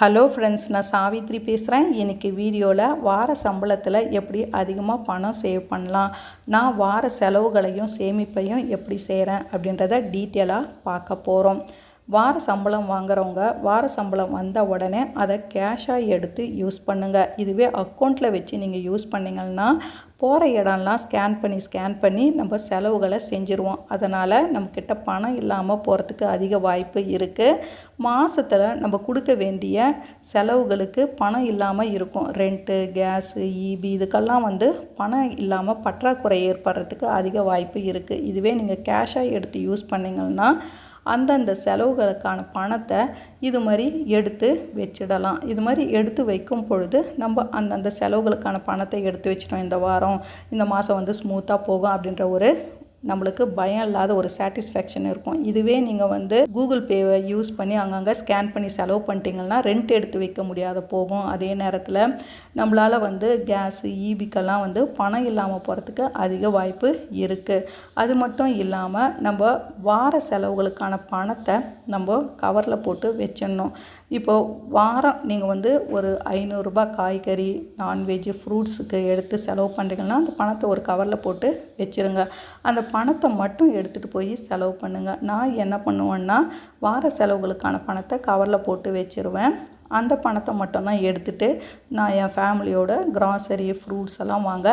Hello friends நான் சாவித்ரி பேசுகிறேன் இன்றைக்கி வீடியோவில் வார சம்பளத்தில் எப்படி அதிகமாக பணம் சேவ் பண்ணலாம் நான் வார செலவுகளையும் சேமிப்பையும் எப்படி செய்கிறேன் அப்படின்றத டீட்டெயிலாக பார்க்க போகிறோம் வார சம்பளம் வாங்குறவங்க வார சம்பளம் வந்த உடனே அதை கேஷாக எடுத்து யூஸ் பண்ணுங்கள் இதுவே அக்கௌண்ட்டில் வச்சு நீங்கள் யூஸ் பண்ணிங்கன்னா போகிற இடம்லாம் ஸ்கேன் பண்ணி ஸ்கேன் பண்ணி நம்ம செலவுகளை செஞ்சுருவோம். அதனால் நம்மக்கிட்ட பணம் இல்லாமல் போகிறதுக்கு அதிக வாய்ப்பு இருக்குது மாதத்தில் நம்ம கொடுக்க வேண்டிய செலவுகளுக்கு பணம் இல்லாமல் இருக்கும். ரெண்ட்டு கேஸு ஈபி இதுக்கெல்லாம் வந்து பணம் இல்லாமல் பற்றாக்குறை ஏற்படுறதுக்கு அதிக வாய்ப்பு இருக்குது இதுவே நீங்கள் கேஷாக எடுத்து யூஸ் பண்ணிங்கன்னா அந்தந்த செலவுகளுக்கான பணத்தை இது மாதிரி எடுத்து வச்சிடலாம். இது மாதிரி எடுத்து வைக்கும் பொழுது நம்ம அந்தந்த செலவுகளுக்கான பணத்தை எடுத்து வச்சிட்டோம் இந்த வாரம் இந்த மாதம் வந்து ஸ்மூத்தாக போகும் அப்படின்ற ஒரு நம்மளுக்கு பயம் இல்லாத ஒரு சாட்டிஸ்ஃபேக்ஷன் இருக்கும். இதுவே நீங்கள் வந்து கூகுள் பேவை யூஸ் பண்ணி அங்கங்கே ஸ்கேன் பண்ணி செலவு பண்ணிட்டீங்கன்னா ரெண்ட் எடுத்து வைக்க முடியாத போகும். அதே நேரத்தில் நம்மளால் வந்து கேஸு ஈபிக்கெல்லாம் வந்து பணம் இல்லாமல் போகிறதுக்கு அதிக வாய்ப்பு இருக்குது அது மட்டும் இல்லாமல் நம்ம வார செலவுகளுக்கான பணத்தை நம்ம கவரில் போட்டு வச்சிடணும். இப்போது வாரம் நீங்கள் வந்து ஒரு ஐநூறுரூபா காய்கறி நான்வெஜ்ஜு ஃப்ரூட்ஸுக்கு எடுத்து செலவு பண்ணுறீங்கன்னா அந்த பணத்தை ஒரு கவரில் போட்டு வச்சுருங்க. அந்த பணத்தை மட்டும் எடுத்துகிட்டு போய் செலவு பண்ணுங்கள் நான் என்ன பண்ணுவேன்னா வார செலவுகளுக்கான பணத்தை கவரில் போட்டு வச்சுருவேன். அந்த பணத்தை மட்டும்தான் எடுத்துகிட்டு நான் என் ஃபேமிலியோட கிராசரி ஃப்ரூட்ஸ் எல்லாம் வாங்க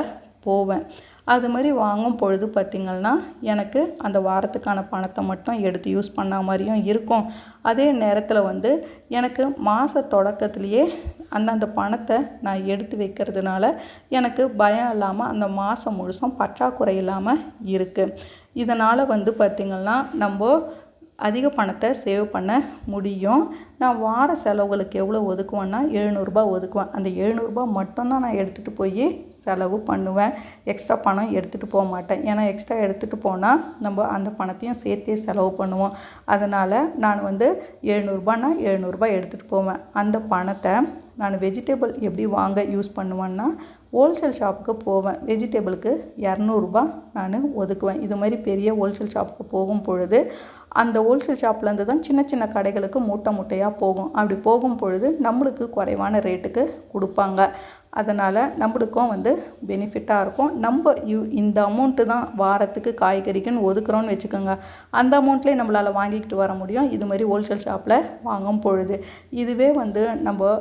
போவேன். அது மாதிரி வாங்கும் பொழுது பார்த்திங்கன்னா எனக்கு அந்த வாரத்துக்கான பணத்தை மட்டும் எடுத்து யூஸ் பண்ண மாதிரியும் இருக்கும். அதே நேரத்தில் வந்து எனக்கு மாத தொடக்கத்துலேயே அந்தந்த பணத்தை நான் எடுத்து வைக்கிறதுனால எனக்கு பயம் இல்லாமல் அந்த மாதம் முழுசும் பற்றாக்குறை இல்லாமல் இருக்குது இதனால் வந்து பார்த்திங்கன்னா நம்ம அதிக பணத்தை சேவ் பண்ண முடியும். நான் வார செலவுகளுக்கு எவ்வளோ ஒதுக்குவேன்னா எழுநூறுபா ஒதுக்குவேன். அந்த எழுநூறுபா மட்டும்தான் நான் எடுத்துகிட்டு போய் செலவு பண்ணுவேன். எக்ஸ்ட்ரா பணம் எடுத்துகிட்டு போக மாட்டேன். ஏன்னா எக்ஸ்ட்ரா எடுத்துகிட்டு போனால் நம்ம அந்த பணத்தையும் சேர்த்தே செலவு பண்ணுவோம். அதனால் நான் வந்து எழுநூறுபான்னா எழுநூறுபா எடுத்துகிட்டு போவேன். அந்த பணத்தை நான் வெஜிடபிள் எப்படி வாங்க யூஸ் பண்ணுவேன்னா ஹோல்சேல் ஷாப்புக்கு போவேன். வெஜிடபிளுக்கு இரநூறுபா நான் ஒதுக்குவேன். இது மாதிரி பெரிய ஹோல்சேல் ஷாப்புக்கு போகும் பொழுது அந்த ஹோல்சேல் ஷாப்லேருந்து தான் சின்ன சின்ன கடைகளுக்கு மூட்டை மூட்டையாக போகும். அப்படி போகும் பொழுது நம்மளுக்கு குறைவான ரேட்டுக்கு கொடுப்பாங்க. அதனால் நம்மளுக்கும் வந்து பெனிஃபிட்டாக இருக்கும். நம்ம யூ இந்த அமௌண்ட்டு தான் வாரத்துக்கு காய்கறிக்குன்னு ஒதுக்குறோன்னு வச்சுக்கோங்க. அந்த அமௌண்ட்லேயே நம்மளால் வாங்கிக்கிட்டு வர முடியும். இது மாதிரி ஹோல்சேல் ஷாப்பில் வாங்கும் பொழுது. இதுவே வந்து நம்ம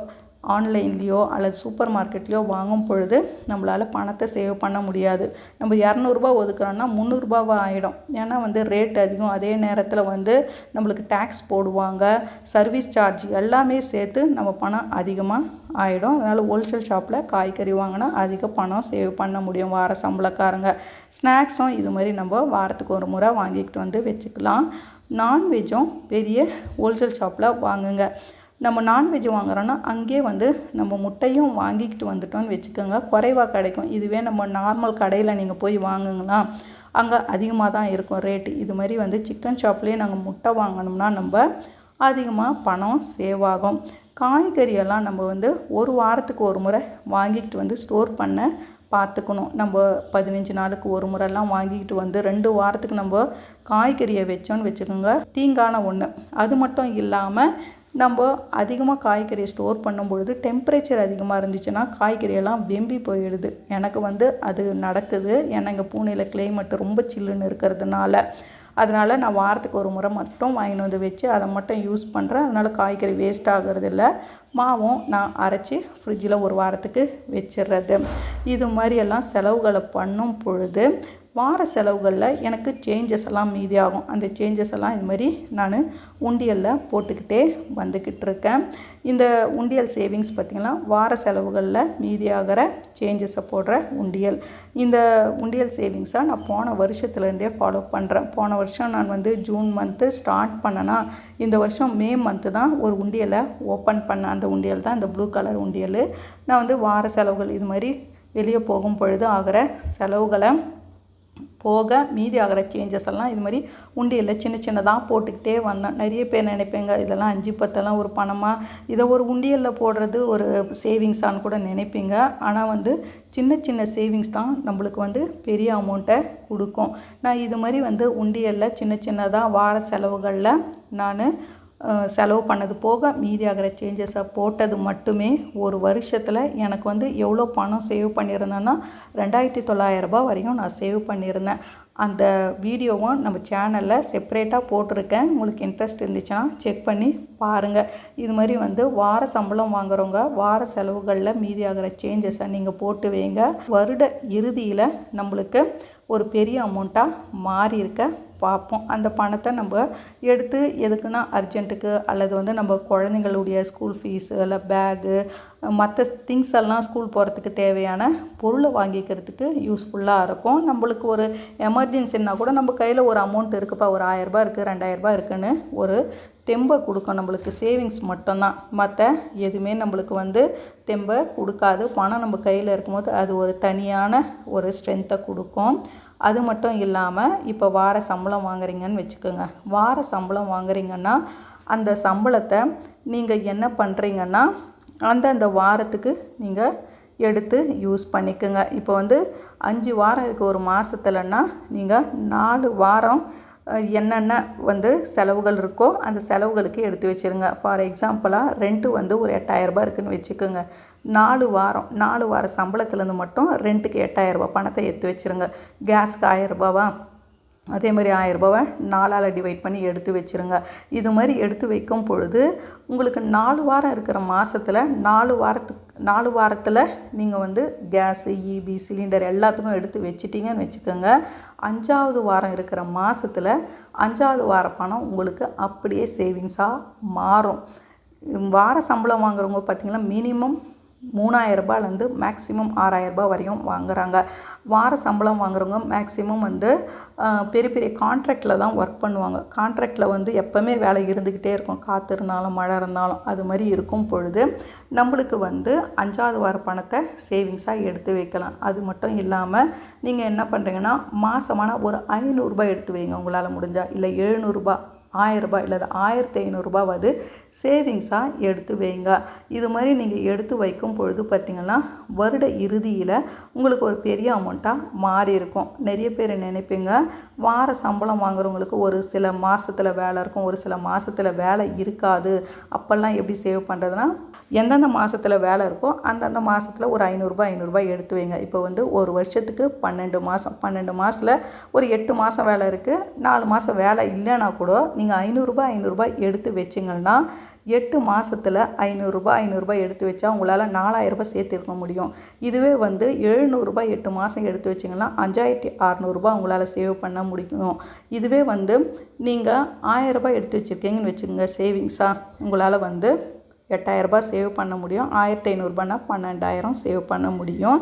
ஆன்லைன்லேயோ அல்லது சூப்பர் மார்க்கெட்லேயோ வாங்கும் பொழுது நம்மளால் பணத்தை சேவ் பண்ண முடியாது. நம்ம இரநூறுபா ஒதுக்குறோன்னா முந்நூறுரூபாவா ஆகிடும் ஏன்னா வந்து ரேட் அதிகம். அதே நேரத்தில் வந்து நம்மளுக்கு டேக்ஸ் போடுவாங்க. சர்வீஸ் சார்ஜ் எல்லாமே சேர்த்து நம்ம பணம் அதிகமாக ஆகிடும் அதனால் ஹோல்சேல் ஷாப்பில் காய்கறி வாங்கினா அதிக பணம் சேவ் பண்ண முடியும். வார சம்பளக்காரங்க. ஸ்நாக்ஸும் இது மாதிரி நம்ம வாரத்துக்கு ஒரு முறை வாங்கிக்கிட்டு வந்து வச்சுக்கலாம். நான்வெஜ்ஜும் பெரிய ஹோல்சேல் ஷாப்பில் வாங்குங்க. நம்ம நான்வெஜ் வாங்குறோன்னா அங்கேயே வந்து நம்ம முட்டையும் வாங்கிக்கிட்டு வந்துட்டோம்னு வச்சுக்கோங்க. குறைவாக கிடைக்கும். இதுவே நம்ம நார்மல் கடையில் நீங்கள் போய் வாங்குங்களா அங்கே அதிகமாக தான் இருக்கும் ரேட்டு இது மாதிரி வந்து சிக்கன் ஷாப்லேயே நாங்கள் முட்டை வாங்கினோம்னா நம்ம அதிகமாக பணம் சேவ் ஆகும். காய்கறியெல்லாம் நம்ம வந்து ஒரு வாரத்துக்கு ஒரு முறை வாங்கிக்கிட்டு வந்து ஸ்டோர் பண்ண பார்த்துக்கணும் நம்ம பதினஞ்சு நாளுக்கு ஒரு முறைலாம் வாங்கிக்கிட்டு வந்து ரெண்டு வாரத்துக்கு நம்ம காய்கறியை வச்சோன்னு வச்சுக்கோங்க. தீங்கான ஒன்று அது மட்டும் இல்லாமல் நம்ம அதிகமாக காய்கறியை ஸ்டோர் பண்ணும்பொழுது டெம்பரேச்சர் அதிகமாக இருந்துச்சுன்னா காய்கறியெல்லாம் வெம்பி போயிடுது. எனக்கு வந்து அது நடக்குது. ஏன்னா இங்கே பூனேயில் கிளைமேட் ரொம்ப சில்லுன்னு இருக்கிறதுனால. அதனால் நான் வாரத்துக்கு ஒரு முறை மட்டும் வாங்கிட்டு வந்து வச்சு அதை மட்டும் யூஸ் பண்ணுறேன் அதனால் காய்கறி வேஸ்ட் ஆகிறது இல்லை மாவும் நான் அரைச்சி ஃப்ரிட்ஜில் ஒரு வாரத்துக்கு வச்சிடுறது. இது மாதிரியெல்லாம் செலவுகளை பண்ணும் பொழுது வார செலவுகளில் எனக்கு சேஞ்சஸ் எல்லாம் மீதியாகும் அந்த சேஞ்சஸ் எல்லாம் இது மாதிரி நான் உண்டியலில் போட்டுக்கிட்டே வந்துக்கிட்டு இருக்கேன். இந்த உண்டியல் சேவிங்ஸ் பார்த்திங்கன்னா வார செலவுகளில் மீதியாகிற சேஞ்சஸை போடுற உண்டியல். இந்த உண்டியல் சேவிங்ஸை நான் போன வருஷத்துலேருந்தே ஃபாலோ பண்ணுறேன் போன வருஷம் நான் வந்து ஜூன் மந்த்து ஸ்டார்ட் பண்ணேன்னா இந்த வருஷம் மே மந்த்து தான் ஒரு உண்டியலை ஓப்பன் பண்ணேன். அந்த உண்டியல் தான் இந்த ப்ளூ கலர் உண்டியல். நான் வந்து வார செலவுகள் இது மாதிரி வெளியே போகும் பொழுது ஆகிற செலவுகளை போக மீதி ஆகிற சேஞ்சஸ் எல்லாம் இது மாதிரி உண்டியலில் சின்ன சின்னதாக போட்டுக்கிட்டே வந்தேன். நிறைய பேர் நினைப்பேங்க இதெல்லாம் அஞ்சு பத்தெல்லாம் ஒரு பணமாக இதை ஒரு உண்டியலில் போடுறது ஒரு சேவிங்ஸான்னு கூட நினைப்பீங்க. ஆனால் வந்து சின்ன சின்ன சேவிங்ஸ் தான் நம்மளுக்கு வந்து பெரிய அமௌண்ட்டை கொடுக்கும். நான் இது மாதிரி வந்து உண்டியலில் சின்ன சின்னதாக வார செலவுகளில் நான் செலவு பண்ணது போக மீதி ஆகிற சேஞ்சஸை போட்டது மட்டுமே ஒரு வருஷத்தில் எனக்கு வந்து எவ்வளோ பணம் சேவ் பண்ணியிருந்தேன்னா ரெண்டாயிரத்தி தொள்ளாயிரரூபா வரையும் நான் சேவ் பண்ணியிருந்தேன். அந்த வீடியோவும் நம்ம சேனலில் செப்பரேட்டாக போட்டிருக்கேன். உங்களுக்கு இன்ட்ரெஸ்ட் இருந்துச்சுன்னா செக் பண்ணி பாருங்கள் இது மாதிரி வந்து வார சம்பளம் வாங்குறவங்க வார செலவுகளில் மீதி ஆகிற சேஞ்சஸை நீங்கள் போட்டு வைங்க. வருட இறுதியில் நம்மளுக்கு ஒரு பெரிய அமௌண்ட்டாக மாறி இருக்க பார்ப்போம். அந்த பணத்தை நம்ம எடுத்து எதுக்குன்னா அர்ஜென்ட்டுக்கு அல்லது வந்து நம்ம குழந்தைங்களுடைய ஸ்கூல் ஃபீஸு இல்லை பேகு மற்ற திங்ஸ் எல்லாம் ஸ்கூல் போகிறதுக்கு தேவையான பொருளை வாங்கிக்கிறதுக்கு யூஸ்ஃபுல்லாக இருக்கும். நம்மளுக்கு ஒரு எமர்ஜென்சின்னா கூட நம்ம கையில் ஒரு அமௌண்ட் இருக்குப்பா. ஒரு ஆயரரூபா இருக்குது ரெண்டாயிரரூபா இருக்குன்னு ஒரு தெம்பை கொடுக்கும். நம்மளுக்கு சேவிங்ஸ் மட்டும்தான். மற்ற எதுவுமே நம்மளுக்கு வந்து தெம்பை கொடுக்காது. பணம் நம்ம கையில் இருக்கும்போது அது ஒரு தனியான ஒரு ஸ்ட்ரென்த்தை கொடுக்கும். அது மட்டும் இல்லாமல் இப்போ வார சம்பளம் வாங்குறீங்கன்னு வச்சுக்கோங்க. வார சம்பளம் வாங்குறீங்கன்னா அந்த சம்பளத்தை நீங்கள் என்ன பண்ணுறீங்கன்னா அந்தந்த வாரத்துக்கு நீங்கள் எடுத்து யூஸ் பண்ணிக்கோங்க. இப்போ வந்து அஞ்சு வாரம் இருக்குது ஒரு மாதத்துலன்னா நீங்கள் நாலு வாரம் என்னென்ன வந்து செலவுகள் இருக்கோ அந்த செலவுகளுக்கு எடுத்து வச்சுருங்க. ஃபார் எக்ஸாம்பிளாக ரெண்ட்டு வந்து ஒரு எட்டாயிரரூபா இருக்குதுன்னு வச்சுக்கோங்க. நாலு வாரம் நாலு வார சம்பளத்துலேருந்து மட்டும் ரெண்ட்டுக்கு எட்டாயிரரூபா பணத்தை எடுத்து வச்சுருங்க. கேஸ்க்கு ஆயிரரூபாவா அதே மாதிரி ஆயிரரூபாவை நாலால் டிவைட் பண்ணி எடுத்து வச்சுருங்க. இது மாதிரி எடுத்து வைக்கும் பொழுது உங்களுக்கு நாலு வாரம் இருக்கிற மாதத்தில் நாலு வாரத்துக்கு நாலு வாரத்தில் நீங்கள் வந்து கேஸு இபி சிலிண்டர் எல்லாத்துக்கும் எடுத்து வச்சிட்டிங்கன்னு வச்சுக்கோங்க. அஞ்சாவது வாரம் இருக்கிற மாதத்தில் அஞ்சாவது வார பணம் உங்களுக்கு அப்படியே சேவிங்ஸாக மாறும். வார சம்பளம் வாங்குறவங்க பார்த்திங்கன்னா மினிமம் மூணாயிரரூபாலேருந்து மேக்ஸிமம் ஆறாயிரரூபா ரூபாய் வரையும் வாங்குகிறாங்க வார சம்பளம் வாங்குறவங்க மேக்ஸிமம் வந்து பெரிய பெரிய கான்ட்ராக்டில் தான் ஒர்க் பண்ணுவாங்க. கான்ட்ராக்டில் வந்து எப்போவுமே வேலை இருந்துக்கிட்டே இருக்கும். காற்று இருந்தாலும் மழை இருந்தாலும் அது மாதிரி இருக்கும் பொழுது நம்மளுக்கு வந்து அஞ்சாவது வார பணத்தை சேவிங்ஸாக எடுத்து வைக்கலாம். அது மட்டும் இல்லாமல் நீங்கள் என்ன பண்ணுறீங்கன்னா மாதமான ஒரு ஐநூறுரூபா எடுத்து வைங்க உங்களால் முடிஞ்சால் இல்லை எழுநூறுபா ஆயிரரூபா இல்லை ஆயிரத்தி ஐநூறுரூபாவது சேவிங்ஸாக எடுத்து வைங்க. இது மாதிரி நீங்கள் எடுத்து வைக்கும் பொழுது பார்த்திங்கன்னா வருட இறுதியில் உங்களுக்கு ஒரு பெரிய அமௌண்ட்டாக மாறி இருக்கும். நிறைய பேர் நினைப்பீங்க? வார சம்பளம் வாங்குறவங்களுக்கு ஒரு சில மாதத்தில் வேலை இருக்கும் ஒரு சில மாதத்தில் வேலை இருக்காது. அப்போல்லாம் எப்படி சேவ் பண்ணுறதுனா எந்தெந்த மாதத்தில் வேலை இருக்கோ அந்தந்த மாதத்தில் ஒரு ஐநூறுரூபா ஐநூறுரூபா எடுத்து வைங்க. இப்போ வந்து ஒரு வருஷத்துக்கு பன்னெண்டு மாதம் பன்னெண்டு மாதத்தில் ஒரு எட்டு மாதம் வேலை இருக்குது நாலு மாதம் வேலை இல்லைன்னா கூட நீங்கள் நீங்கள் ஐநூறுரூபா ஐநூறுரூபா எடுத்து வச்சிங்கன்னா எட்டு மாதத்தில் ஐநூறுரூபா ஐநூறுரூபா எடுத்து வச்சா உங்களால் நாலாயிரரூபா சேர்த்துருக்க முடியும். இதுவே வந்து எழுநூறுபா எட்டு மாதம் எடுத்து வச்சிங்கன்னா அஞ்சாயிரத்தி அறநூறுபா உங்களால் சேவ் பண்ண முடியும். இதுவே வந்து நீங்கள் ஆயிரரூபா எடுத்து வச்சுருக்கீங்கன்னு வச்சுக்கோங்க சேவிங்ஸாக உங்களால் வந்து எட்டாயிரரூபா சேவ் பண்ண முடியும். ஆயிரத்தி ஐநூறுரூபானா பன்னெண்டாயிரம் சேவ் பண்ண முடியும்.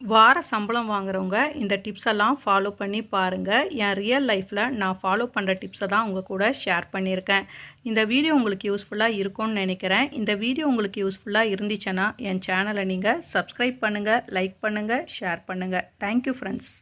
வார சம்பளம் வாங்குறவங்க இந்த டிப்ஸ் எல்லாம் ஃபாலோ பண்ணி பாருங்கள் என் ரியல் லைஃப்பில் நான் ஃபாலோ பண்ணுற டிப்ஸை தான் உங்கள் கூட ஷேர் பண்ணியிருக்கேன். இந்த வீடியோ உங்களுக்கு யூஸ்ஃபுல்லாக இருக்கும்னு நினைக்கிறேன். இந்த வீடியோ உங்களுக்கு யூஸ்ஃபுல்லாக இருந்துச்சுன்னா என் சேனலை நீங்கள் சப்ஸ்கிரைப் பண்ணுங்கள் லைக் பண்ணுங்கள் ஷேர் பண்ணுங்கள் தேங்க்யூ ஃப்ரெண்ட்ஸ்